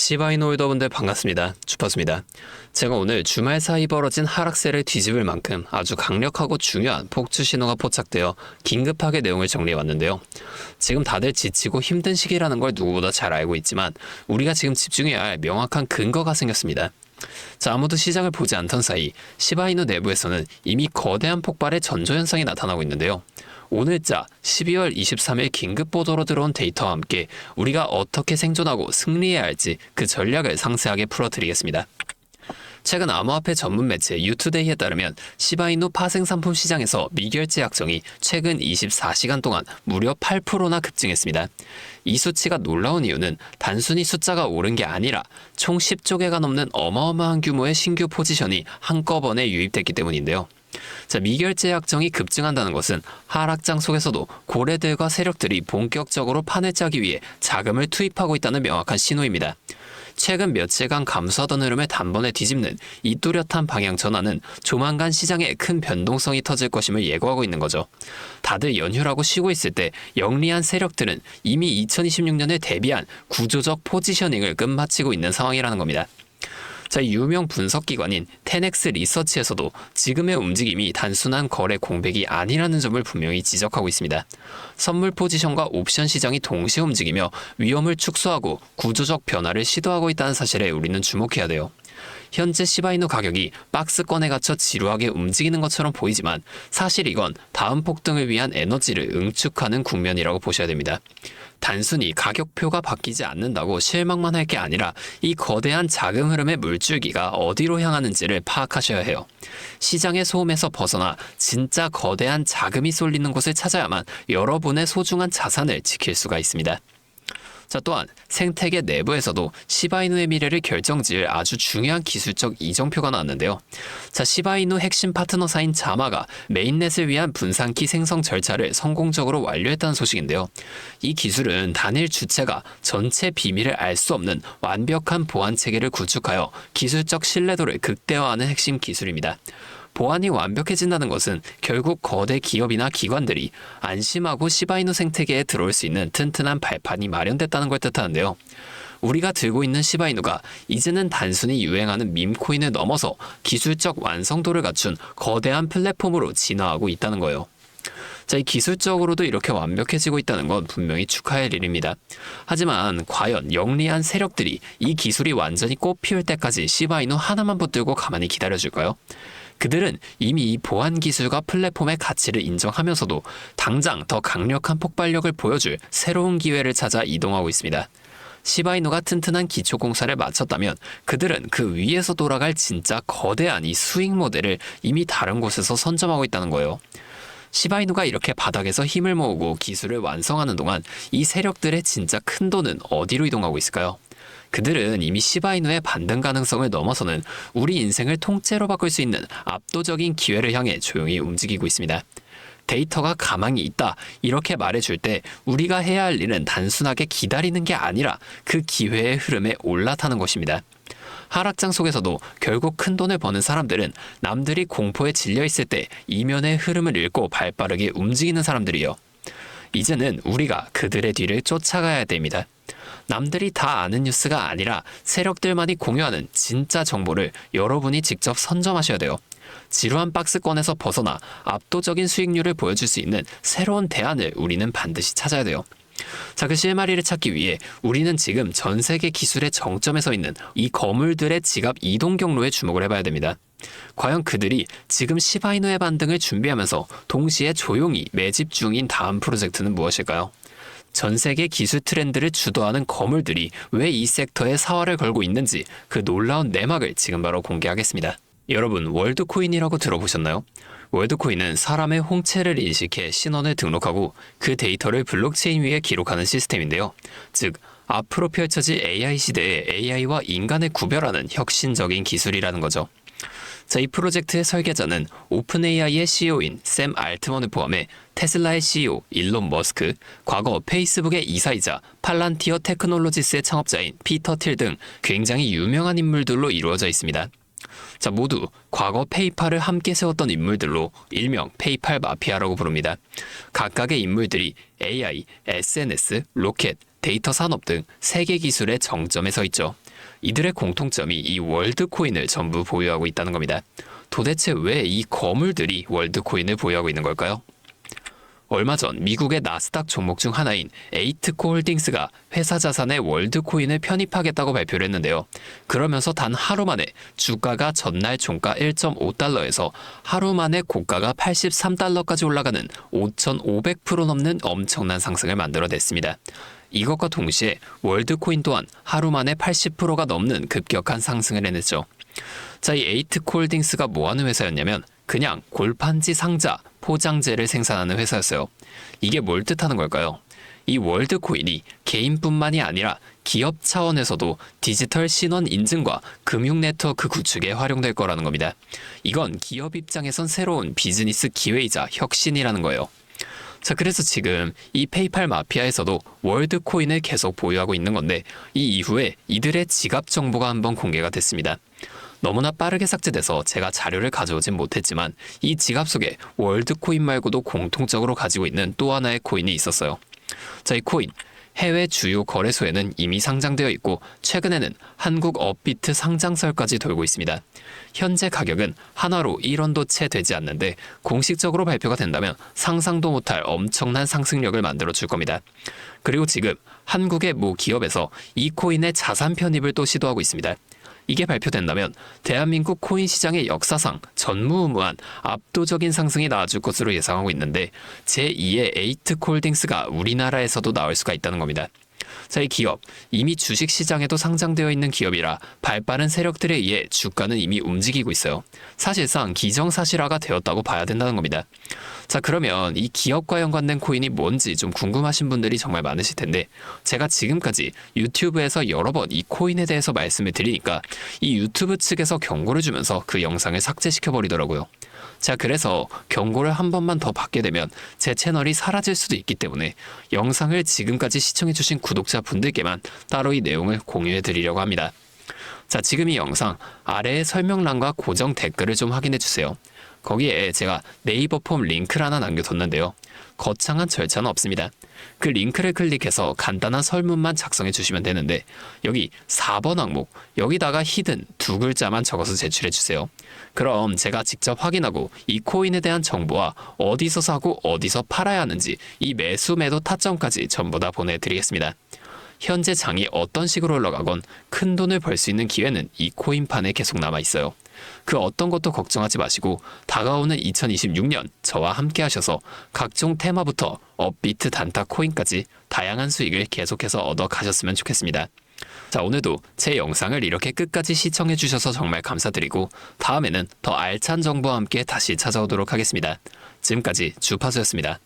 시바이노 홀더분들 반갑습니다. 주파수입니다. 제가 오늘 주말 사이 벌어진 하락세를 뒤집을 만큼 아주 강력하고 중요한 폭주 신호가 포착되어 긴급하게 내용을 정리해 왔는데요. 지금 다들 지치고 힘든 시기라는 걸 누구보다 잘 알고 있지만 우리가 지금 집중해야 할 명확한 근거가 생겼습니다. 자, 아무도 시장을 보지 않던 사이 시바이노 내부에서는 이미 거대한 폭발의 전조 현상이 나타나고 있는데요. 오늘자 12월 23일 긴급 보도로 들어온 데이터와 함께 우리가 어떻게 생존하고 승리해야 할지 그 전략을 상세하게 풀어드리겠습니다. 최근 암호화폐 전문 매체 유투데이에 따르면 시바이누 파생 상품 시장에서 미결제 약정이 최근 24시간 동안 무려 8%나 급증했습니다. 이 수치가 놀라운 이유는 단순히 숫자가 오른 게 아니라 총 10조 개가 넘는 어마어마한 규모의 신규 포지션이 한꺼번에 유입됐기 때문인데요. 자, 미결제 약정이 급증한다는 것은 하락장 속에서도 고래들과 세력들이 본격적으로 판을 짜기 위해 자금을 투입하고 있다는 명확한 신호입니다. 최근 며칠간 감소하던 흐름을 단번에 뒤집는 이 뚜렷한 방향 전환은 조만간 시장에 큰 변동성이 터질 것임을 예고하고 있는 거죠. 다들 연휴라고 쉬고 있을 때 영리한 세력들은 이미 2026년에 대비한 구조적 포지셔닝을 끝마치고 있는 상황이라는 겁니다. 자, 유명 분석 기관인 테넥스 리서치에서도 지금의 움직임이 단순한 거래 공백이 아니라는 점을 분명히 지적하고 있습니다. 선물 포지션과 옵션 시장이 동시에 움직이며 위험을 축소하고 구조적 변화를 시도하고 있다는 사실에 우리는 주목해야 돼요. 현재 시바이누 가격이 박스권에 갇혀 지루하게 움직이는 것처럼 보이지만 사실 이건 다음 폭등을 위한 에너지를 응축하는 국면이라고 보셔야 됩니다. 단순히 가격표가 바뀌지 않는다고 실망만 할 게 아니라 이 거대한 자금 흐름의 물줄기가 어디로 향하는지를 파악하셔야 해요. 시장의 소음에서 벗어나 진짜 거대한 자금이 쏠리는 곳을 찾아야만 여러분의 소중한 자산을 지킬 수가 있습니다. 자, 또한 생태계 내부에서도 시바이누의 미래를 결정지을 아주 중요한 기술적 이정표가 나왔는데요. 자, 시바이누 핵심 파트너사인 자마가 메인넷을 위한 분산키 생성 절차를 성공적으로 완료했다는 소식인데요. 이 기술은 단일 주체가 전체 비밀을 알 수 없는 완벽한 보안 체계를 구축하여 기술적 신뢰도를 극대화하는 핵심 기술입니다. 보안이 완벽해진다는 것은 결국 거대 기업이나 기관들이 안심하고 시바이누 생태계에 들어올 수 있는 튼튼한 발판이 마련됐다는 걸 뜻하는데요. 우리가 들고 있는 시바이누가 이제는 단순히 유행하는 밈코인을 넘어서 기술적 완성도를 갖춘 거대한 플랫폼으로 진화하고 있다는 거예요. 자, 이 기술적으로도 이렇게 완벽해지고 있다는 건 분명히 축하할 일입니다. 하지만 과연 영리한 세력들이 이 기술이 완전히 꽃피울 때까지 시바이누 하나만 붙들고 가만히 기다려줄까요? 그들은 이미 이 보안 기술과 플랫폼의 가치를 인정하면서도 당장 더 강력한 폭발력을 보여줄 새로운 기회를 찾아 이동하고 있습니다. 시바이누가 튼튼한 기초 공사를 마쳤다면 그들은 그 위에서 돌아갈 진짜 거대한 이 수익 모델을 이미 다른 곳에서 선점하고 있다는 거예요. 시바이누가 이렇게 바닥에서 힘을 모으고 기술을 완성하는 동안 이 세력들의 진짜 큰 돈은 어디로 이동하고 있을까요? 그들은 이미 시바이누의 반등 가능성을 넘어서는 우리 인생을 통째로 바꿀 수 있는 압도적인 기회를 향해 조용히 움직이고 있습니다. 데이터가 가망이 있다. 이렇게 말해줄 때 우리가 해야 할 일은 단순하게 기다리는 게 아니라 그 기회의 흐름에 올라타는 것입니다. 하락장 속에서도 결국 큰 돈을 버는 사람들은 남들이 공포에 질려 있을 때 이면의 흐름을 읽고 발빠르게 움직이는 사람들이요. 이제는 우리가 그들의 뒤를 쫓아가야 됩니다. 남들이 다 아는 뉴스가 아니라 세력들만이 공유하는 진짜 정보를 여러분이 직접 선점하셔야 돼요. 지루한 박스권에서 벗어나 압도적인 수익률을 보여줄 수 있는 새로운 대안을 우리는 반드시 찾아야 돼요. 자, 그 실마리를 찾기 위해 우리는 지금 전 세계 기술의 정점에 서 있는 이 거물들의 지갑 이동 경로에 주목을 해봐야 됩니다. 과연 그들이 지금 시바이누의 반등을 준비하면서 동시에 조용히 매집 중인 다음 프로젝트는 무엇일까요? 전 세계 기술 트렌드를 주도하는 거물들이 왜 이 섹터에 사활을 걸고 있는지 그 놀라운 내막을 지금 바로 공개하겠습니다. 여러분, 월드코인이라고 들어보셨나요? 월드코인은 사람의 홍채를 인식해 신원을 등록하고 그 데이터를 블록체인 위에 기록하는 시스템인데요. 즉, 앞으로 펼쳐질 AI 시대에 AI와 인간을 구별하는 혁신적인 기술이라는 거죠. 자, 이 프로젝트의 설계자는 오픈AI의 CEO인 샘 알트먼을 포함해 테슬라의 CEO 일론 머스크, 과거 페이스북의 이사이자 팔란티어 테크놀로지스의 창업자인 피터 틸 등 굉장히 유명한 인물들로 이루어져 있습니다. 자, 모두 과거 페이팔을 함께 세웠던 인물들로 일명 페이팔 마피아라고 부릅니다. 각각의 인물들이 AI, SNS, 로켓, 데이터 산업 등 세계 기술의 정점에 서 있죠. 이들의 공통점이 이 월드 코인을 전부 보유하고 있다는 겁니다. 도대체 왜 이 거물들이 월드 코인을 보유하고 있는 걸까요? 얼마 전 미국의 나스닥 종목 중 하나인 에이트코 홀딩스가 회사 자산에 월드코인을 편입하겠다고 발표를 했는데요. 그러면서 단 하루 만에 주가가 전날 종가 1.5달러에서 하루 만에 고가가 83달러까지 올라가는 5,500% 넘는 엄청난 상승을 만들어냈습니다. 이것과 동시에 월드코인 또한 하루 만에 80%가 넘는 급격한 상승을 해냈죠. 자, 이 에이트콜딩스가 뭐 하는 회사였냐면 그냥 골판지 상자, 포장재를 생산하는 회사였어요. 이게 뭘 뜻하는 걸까요? 이 월드코인이 개인뿐만이 아니라 기업 차원에서도 디지털 신원 인증과 금융 네트워크 구축에 활용될 거라는 겁니다. 이건 기업 입장에선 새로운 비즈니스 기회이자 혁신이라는 거예요. 자, 그래서 지금 이 페이팔 마피아에서도 월드코인을 계속 보유하고 있는 건데 이 이후에 이들의 지갑 정보가 한번 공개가 됐습니다. 너무나 빠르게 삭제돼서 제가 자료를 가져오진 못했지만 이 지갑 속에 월드코인 말고도 공통적으로 가지고 있는 또 하나의 코인이 있었어요. 자, 이 코인 해외 주요 거래소에는 이미 상장되어 있고 최근에는 한국 업비트 상장설까지 돌고 있습니다. 현재 가격은 하나로 1원도 채 되지 않는데 공식적으로 발표가 된다면 상상도 못할 엄청난 상승력을 만들어 줄 겁니다. 그리고 지금 한국의 모 기업에서 이 코인의 자산 편입을 또 시도하고 있습니다. 이게 발표된다면 대한민국 코인 시장의 역사상 전무후무한 압도적인 상승이 나와줄 것으로 예상하고 있는데 제2의 에이트 콜딩스가 우리나라에서도 나올 수가 있다는 겁니다. 자, 이 기업 이미 주식 시장에도 상장되어 있는 기업이라 발빠른 세력들에 의해 주가는 이미 움직이고 있어요. 사실상 기정사실화가 되었다고 봐야 된다는 겁니다. 자, 그러면 이 기업과 연관된 코인이 뭔지 좀 궁금하신 분들이 정말 많으실 텐데 제가 지금까지 유튜브에서 여러 번 이 코인에 대해서 말씀을 드리니까 이 유튜브 측에서 경고를 주면서 그 영상을 삭제시켜 버리더라고요. 자, 그래서 경고를 한 번만 더 받게 되면 제 채널이 사라질 수도 있기 때문에 영상을 지금까지 시청해주신 구독자분들께만 따로 이 내용을 공유해 드리려고 합니다. 자, 지금 이 영상 아래의 설명란과 고정 댓글을 좀 확인해 주세요. 거기에 제가 네이버 폼 링크를 하나 남겨뒀는데요. 거창한 절차는 없습니다. 그 링크를 클릭해서 간단한 설문만 작성해 주시면 되는데 여기 4번 항목 여기다가 히든 두 글자만 적어서 제출해 주세요. 그럼 제가 직접 확인하고 이 코인에 대한 정보와 어디서 사고 어디서 팔아야 하는지 이 매수 매도 타점까지 전부 다 보내드리겠습니다. 현재 장이 어떤 식으로 올라가건 큰 돈을 벌 수 있는 기회는 이 코인판에 계속 남아 있어요. 그 어떤 것도 걱정하지 마시고 다가오는 2026년 저와 함께 하셔서 각종 테마부터 업비트 단타 코인까지 다양한 수익을 계속해서 얻어 가셨으면 좋겠습니다. 자, 오늘도 제 영상을 이렇게 끝까지 시청해 주셔서 정말 감사드리고 다음에는 더 알찬 정보와 함께 다시 찾아오도록 하겠습니다. 지금까지 주파수였습니다.